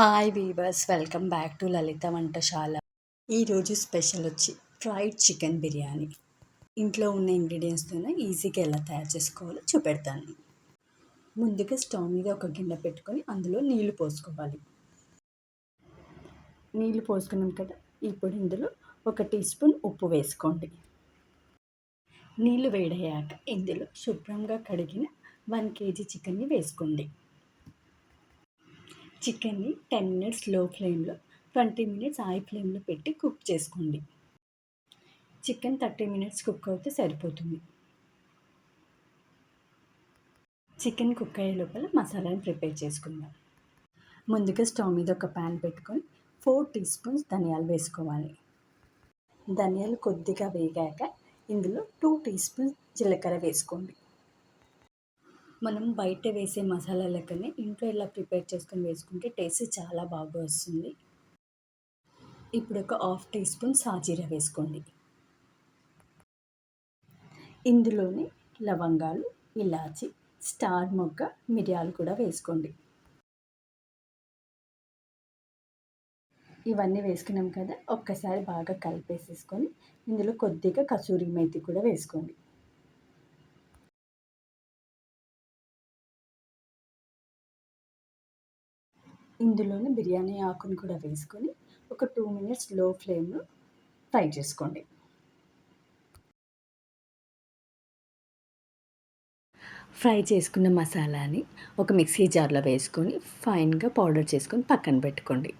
Hi viewers welcome back to Lalitha వంటశాల ఈరోజు special వచ్చి fried chicken biryani. ఇంట్లో ఉన్న ఇంగ్రీడియంట్స్తోనే ఈజీగా ఎలా తయారు చేసుకోవాలో చూపెడతాను. ముందుగా స్టవ్ మీద ఒక గిన్నె పెట్టుకొని అందులో నీళ్ళు పోసుకోవాలి. నీళ్ళు పోసుకున్నాం కదా ఇప్పుడు ఇందులో ఒక టీ స్పూన్ ఉప్పు వేసుకోండి. నీళ్ళు వేడయ్యాక ఇందులో శుభ్రంగా కడిగిన వన్ కేజీ చికెన్ని వేసుకోండి. చికెన్ని టెన్ మినిట్స్లో ఫ్లేమ్లో ట్వంటీ మినిట్స్ హై ఫ్లేమ్లో పెట్టి కుక్ చేసుకోండి. చికెన్ థర్టీ మినిట్స్ కుక్ అవుతే సరిపోతుంది. చికెన్ కుక్ అయ్యే లోపల మసాలాని ప్రిపేర్ చేసుకుందాం. ముందుగా స్టవ్ మీద ఒక ప్యాన్ పెట్టుకొని ఫోర్ టీ స్పూన్స్ ధనియాలు వేసుకోవాలి. ధనియాలు కొద్దిగా వేగాక ఇందులో టూ టీ స్పూన్స్ జీలకర్ర వేసుకోండి. మనం బయట వేసే మసాలా లెక్కనే ఇంట్లో ఇలా ప్రిపేర్ చేసుకొని వేసుకుంటే టేస్ట్ చాలా బాగా వస్తుంది. ఇప్పుడు ఒక హాఫ్ టీ స్పూన్ సాజీరా వేసుకోండి. ఇందులోనే లవంగాలు ఇలాచి స్టార్ మొగ్గ మిరియాలు కూడా వేసుకోండి. ఇవన్నీ వేసుకున్నాం కదా ఒక్కసారి బాగా కలిపేసేసుకొని ఇందులో కొద్దిగా కసూరి మేతి కూడా వేసుకోండి. ఇందులోనే బిర్యానీ ఆకును కూడా వేసుకొని ఒక టూ మినిట్స్లో ఫ్లేమ్లో ఫ్రై చేసుకోండి. ఫ్రై చేసుకున్న మసాలాని ఒక మిక్సీ జార్లో వేసుకొని ఫైన్గా పౌడర్ చేసుకొని పక్కన పెట్టుకోండి.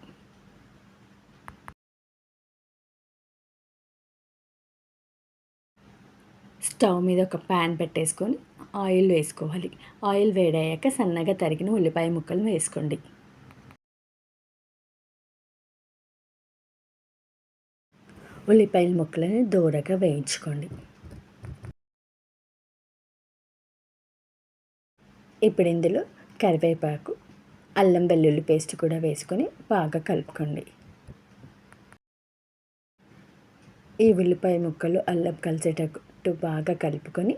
స్టవ్ మీద ఒక ప్యాన్ పెట్టేసుకొని ఆయిల్ వేసుకోవాలి. ఆయిల్ వేడయ్యాక సన్నగా తరిగిన ఉల్లిపాయ ముక్కలు వేసుకోండి. ఉల్లిపాయల ముక్కలను దూరగా వేయించుకోండి. ఇప్పుడు ఇందులో కరివేపాకు అల్లం వెల్లుల్లి పేస్ట్ కూడా వేసుకొని బాగా కలుపుకోండి. ఈ ఉల్లిపాయ ముక్కలు అల్లం కలిసేటట్టు బాగా కలుపుకొని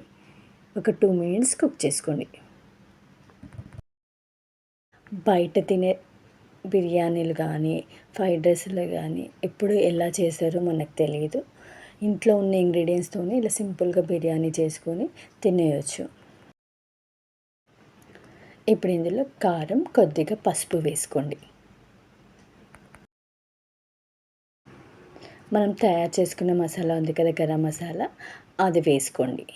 ఒక టూ మినిట్స్ కుక్ చేసుకోండి. బయట తినే బిర్యానీలు కానీ ఫ్రైడ్ రైస్లు కానీ ఎప్పుడు ఎలా చేస్తారో మనకు తెలియదు ఇంట్లో ఉన్న ఇంగ్రీడియంట్స్తోనే ఇలా సింపుల్గా బిర్యానీ చేసుకొని తినేయచ్చు. ఇప్పుడు ఇందులో కారం కొద్దిగా పసుపు వేసుకోండి. మనం తయారు చేసుకున్న మసాలా ఉంది కదా గరం మసాలా అది వేసుకోండి.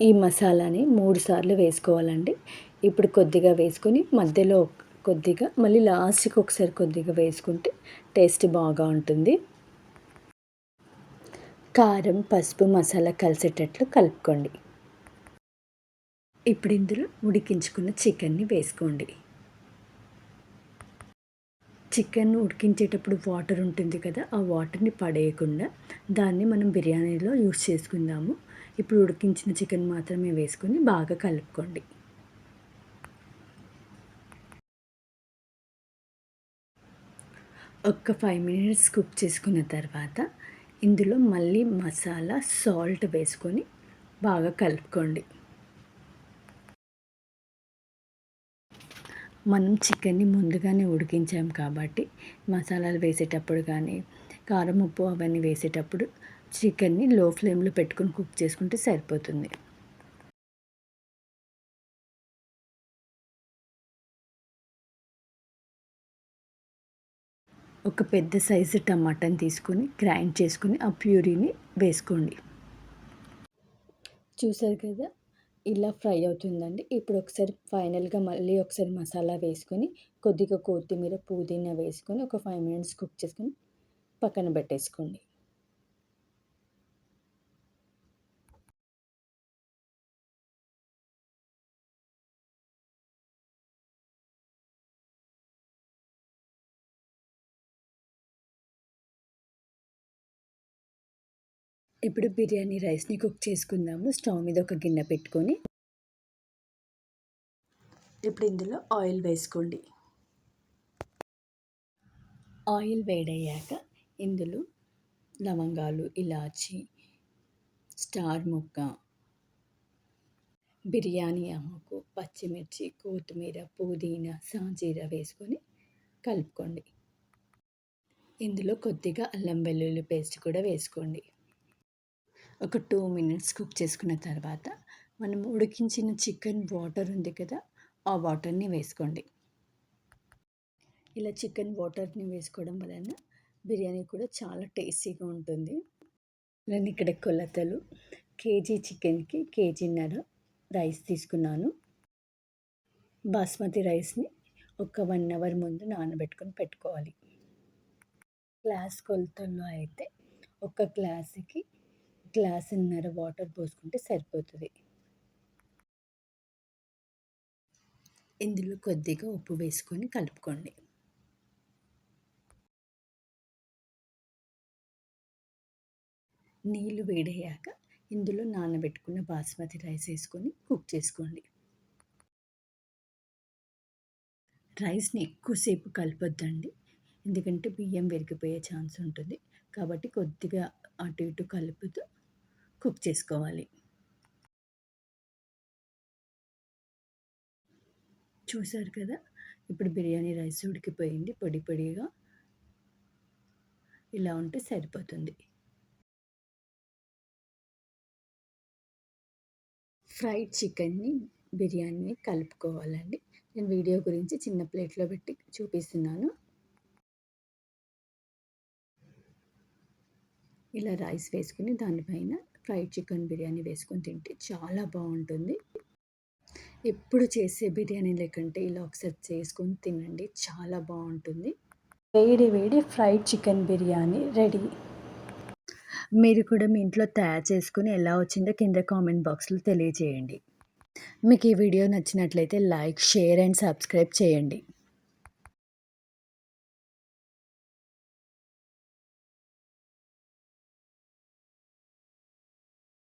ఈ మసాలాని మూడు సార్లు వేసుకోవాలండి. ఇప్పుడు కొద్దిగా వేసుకొని మధ్యలో కొద్దిగా మళ్ళీ లాస్ట్కి ఒకసారి కొద్దిగా వేసుకుంటే టేస్ట్ బాగా ఉంటుంది. కారం పసుపు మసాలా కలిసేటట్లు కలుపుకోండి. ఇప్పుడు ఇందులో ఉడికించుకున్న చికెన్ని వేసుకోండి. చికెన్ ఉడికించేటప్పుడు వాటర్ ఉంటుంది కదా ఆ వాటర్ని పడేయకుండా దాన్ని మనం బిర్యానీలో యూస్ చేసుకుందాము. ఇప్పుడు ఉడికించిన చికెన్ మాత్రమే వేసుకొని బాగా కలుపుకోండి. ఒక ఫైవ్ మినిట్స్ కుక్ చేసుకున్న తర్వాత ఇందులో మళ్ళీ మసాలా సాల్ట్ వేసుకొని బాగా కలుపుకోండి. మనం చికెన్ని ముందుగానే ఉడికించాం కాబట్టి మసాలాలు వేసేటప్పుడు కానీ కారం ఉప్పు అవన్నీ వేసేటప్పుడు చికెన్ని లో ఫ్లేమ్లో పెట్టుకొని కుక్ చేసుకుంటే సరిపోతుంది. ఒక పెద్ద సైజు టమాటాని తీసుకొని గ్రైండ్ చేసుకొని ఆ ప్యూరీని వేసుకోండి. చూసారు కదా ఇలా ఫ్రై అవుతుందండి. ఇప్పుడు ఒకసారి ఫైనల్గా మళ్ళీ ఒకసారి మసాలా వేసుకొని కొద్దిగా కొత్తిమీర పుదీనా వేసుకొని ఒక ఫైవ్ మినిట్స్ కుక్ చేసుకొని పక్కన పెట్టేసుకోండి. ఇప్పుడు బిర్యానీ రైస్ని కుక్ చేసుకుందాము. స్టవ్ మీద ఒక గిన్నె పెట్టుకొని ఇప్పుడు ఇందులో ఆయిల్ వేసుకోండి. ఆయిల్ వేడయ్యాక ఇందులో లవంగాలు ఇలాచి స్టార్ మొక్క బిర్యానీ ఆకు పచ్చిమిర్చి కొత్తిమీర పుదీనా సాజీర వేసుకొని కలుపుకోండి. ఇందులో కొద్దిగా అల్లం వెల్లుల్లి పేస్ట్ కూడా వేసుకోండి. ఒక టూ మినిట్స్ కుక్ చేసుకున్న తర్వాత మనం ఉడికించిన చికెన్ వాటర్ ఉంది కదా ఆ వాటర్ని వేసుకోండి. ఇలా చికెన్ వాటర్ని వేసుకోవడం వలన బిర్యానీ కూడా చాలా టేస్టీగా ఉంటుంది. నేను ఇక్కడ కొలతలు కేజీ చికెన్కి కేజీన్నర రైస్ తీసుకున్నాను. బాస్మతి రైస్ని ఒక వన్ అవర్ ముందు నానబెట్టుకొని పెట్టుకోవాలి. గ్లాస్ కొలతల్లో అయితే ఒక గ్లాసుకి గ్లాసున్నర వాటర్ పోసుకుంటే సరిపోతుంది. ఇందులో కొద్దిగా ఉప్పు వేసుకొని కలుపుకోండి. నీళ్ళు వేడయ్యాక ఇందులో నానబెట్టుకున్న బాస్మతి రైస్ వేసుకొని కుక్ చేసుకోండి. రైస్ని ఎక్కువసేపు కలపొద్దండి. ఎందుకంటే బియ్యం విరిగిపోయే ఛాన్స్ ఉంటుంది. కాబట్టి కొద్దిగా అటు ఇటు కలుపుతూ కుక్ చేసుకోవాలి. చూశారు కదా? ఇప్పుడు బిర్యానీ రైస్ ఉడికిపోయింది పొడి పొడిగా. ఇలా ఉంటే సరిపోతుంది. ఫ్రైడ్ చికెన్ని బిర్యానీని కలుపుకోవాలండి. నేను వీడియో గురించి చిన్న ప్లేట్లో పెట్టి చూపిస్తున్నాను. ఇలా రైస్ వేసుకుని దానిపైన ఫ్రైడ్ చికెన్ బిర్యానీ వేసుకొని తింటే చాలా బాగుంటుంది. ఎప్పుడు చేసే బిర్యానీ లేకంటే ఇలా ఒకసారి చేసుకొని తినండి చాలా బాగుంటుంది. వేడి వేడి ఫ్రైడ్ చికెన్ బిర్యానీ రెడీ. మీరు కూడా మీ ఇంట్లో తయారు చేసుకుని ఎలా వచ్చిందో కింద కామెంట్ బాక్స్లో తెలియజేయండి. మీకు ఈ వీడియో నచ్చినట్లయితే లైక్ షేర్ అండ్ సబ్స్క్రైబ్ చేయండి.